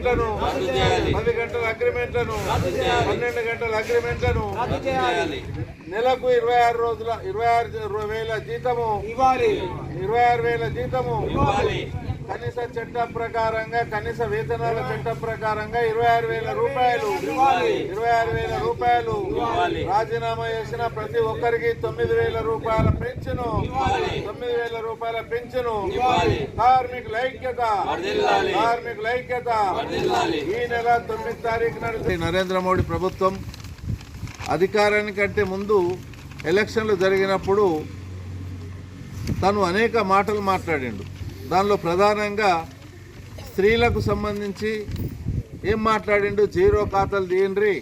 అగ్రిమెంట్లను పది గంటల అగ్రిమెంట్లను పన్నెండు గంటల అగ్రిమెంట్లను నెలకు ఇరవై ఆరు రోజుల ఇరవై ఆరు వేల జీతము ఇవ్వాలి. ఇరవై ఆరు వేల జీతము కనీస చట్టం ప్రకారంగా కనీస వేతనాల చట్టం ప్రకారంగా ఇరవై ఆరు వేల రూపాయలు ఇరవై ఆరు వేల రూపాయలు రాజీనామా చేసిన ప్రతి ఒక్కరికి తొమ్మిది వేల రూపాయల పెన్షన్ తొమ్మిది వేల రూపాయల పెన్షన్ కార్మికుల ఐక్యత కార్మికుల ఐక్యత ఈ నెల తొమ్మిది తారీఖు నాడు నరేంద్ర మోడీ ప్రభుత్వం అధికారానికంటే ముందు ఎలక్షన్లు జరిగినప్పుడు తను అనేక మాటలు మాట్లాడిండు. దానిలో ప్రధానంగా స్త్రీలకు సంబంధించి ఏం మాట్లాడిండు? జీరో ఖాతాలు తీయండి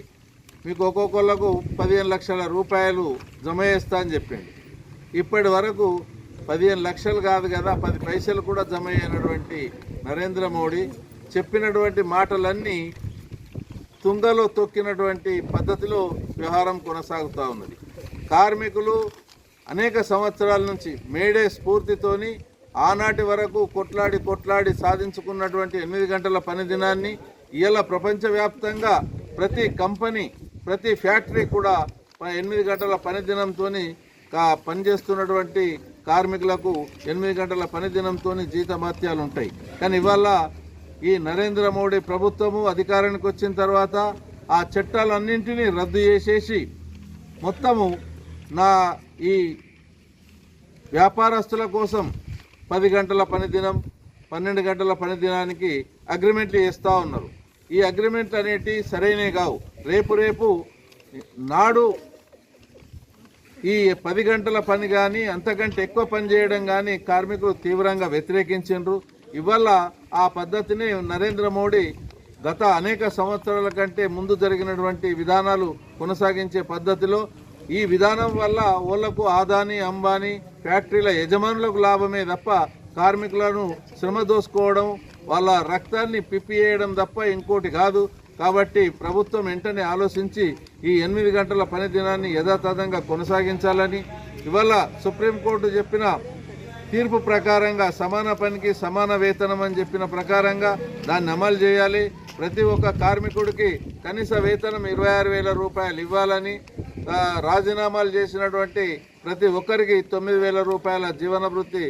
మీకు ఒక్కొక్కళ్ళకు పదిహేను లక్షల రూపాయలు జమ చేస్తా అని చెప్పిండు. ఇప్పటి వరకు పదిహేను లక్షలు కాదు కదా పది పైసలు కూడా జమ అయినటువంటి నరేంద్ర మోడీ చెప్పినటువంటి మాటలన్నీ తుంగలో తొక్కినటువంటి పద్ధతిలో వ్యవహారం కొనసాగుతూ ఉన్నది. కార్మికులు అనేక సంవత్సరాల నుంచి మేడే స్ఫూర్తితోని ఆనాటి వరకు కొట్లాడి కొట్లాడి సాధించుకున్నటువంటి ఎనిమిది గంటల పని దినాన్ని ఇలా ప్రపంచవ్యాప్తంగా ప్రతి కంపెనీ ప్రతి ఫ్యాక్టరీ కూడా ప- ఎనిమిది గంటల పని దినంతో పనిచేస్తున్నటువంటి కార్మికులకు ఎనిమిది గంటల పని దినంతో జీతభత్యాలు ఉంటాయి. కానీ ఇవాళ ఈ నరేంద్ర మోడీ ప్రభుత్వము అధికారానికి వచ్చిన తర్వాత ఆ చట్టాలన్నింటినీ రద్దు చేసేసి మొత్తము నా ఈ వ్యాపారస్తుల కోసం పది గంటల పనిదినం పన్నెండు గంటల పనిదినానికి అగ్రిమెంట్లు వేస్తూ ఉన్నారు. ఈ అగ్రిమెంట్లు అనేటి సరైనవి కావు. రేపు రేపు నాడు ఈ పది గంటల పని కానీ అంతకంటే ఎక్కువ పని చేయడం కానీ కార్మికులు తీవ్రంగా వ్యతిరేకించారు ఇవాళ ఆ పద్ధతిని నరేంద్ర మోడీ గత అనేక సంవత్సరాల కంటే ముందు జరిగినటువంటి విధానాలు కొనసాగించే పద్ధతిలో ఈ విధానం వల్ల ఓళ్ళకు ఆదాని అంబానీ ఫ్యాక్టరీల యజమానులకు లాభమే తప్ప కార్మికులను శ్రమ దోసుకోవడం వాళ్ళ రక్తాన్ని పిప్పియేయడం తప్ప ఇంకోటి కాదు. కాబట్టి ప్రభుత్వం వెంటనే ఆలోచించి ఈ ఎనిమిది గంటల పని దినాన్ని యథాతథంగా కొనసాగించాలని ఇవాళ సుప్రీంకోర్టు చెప్పిన తీర్పు ప్రకారంగా సమాన పనికి సమాన వేతనం అని చెప్పిన ప్రకారంగా దాన్ని అమలు చేయాలి. ప్రతి ఒక్క కార్మికుడికి కనీస వేతనం ఇరవై ఆరు వేల రూపాయలు ఇవ్వాలని రాజీనామాలు చేసినటువంటి ప్రతి ఒక్కరికి తొమ్మిది వేల రూపాయల జీవన వృత్తి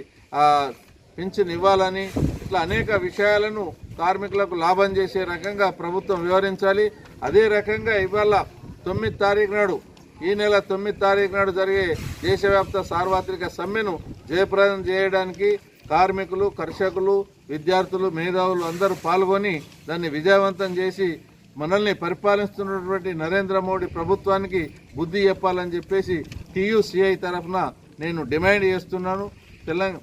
పింఛన్ ఇవ్వాలని ఇట్లా అనేక విషయాలను కార్మికులకు లాభం చేసే రకంగా ప్రభుత్వం వివరించాలి అదే రకంగా ఇవాళ తొమ్మిది తారీఖు నాడు ఈ నెల తొమ్మిది తారీఖు నాడు జరిగే దేశవ్యాప్త సార్వత్రిక సమ్మెను జయప్రదం చేయడానికి కార్మికులు కర్షకులు విద్యార్థులు మేధావులు అందరూ పాల్గొని దాన్ని విజయవంతం చేసి మనల్ని పరిపాలిస్తున్నటువంటి నరేంద్ర మోడీ ప్రభుత్వానికి బుద్ధి చెప్పాలని చెప్పేసి టీయూసీఐ తరఫున నేను డిమాండ్ చేస్తున్నాను. తెలంగాణ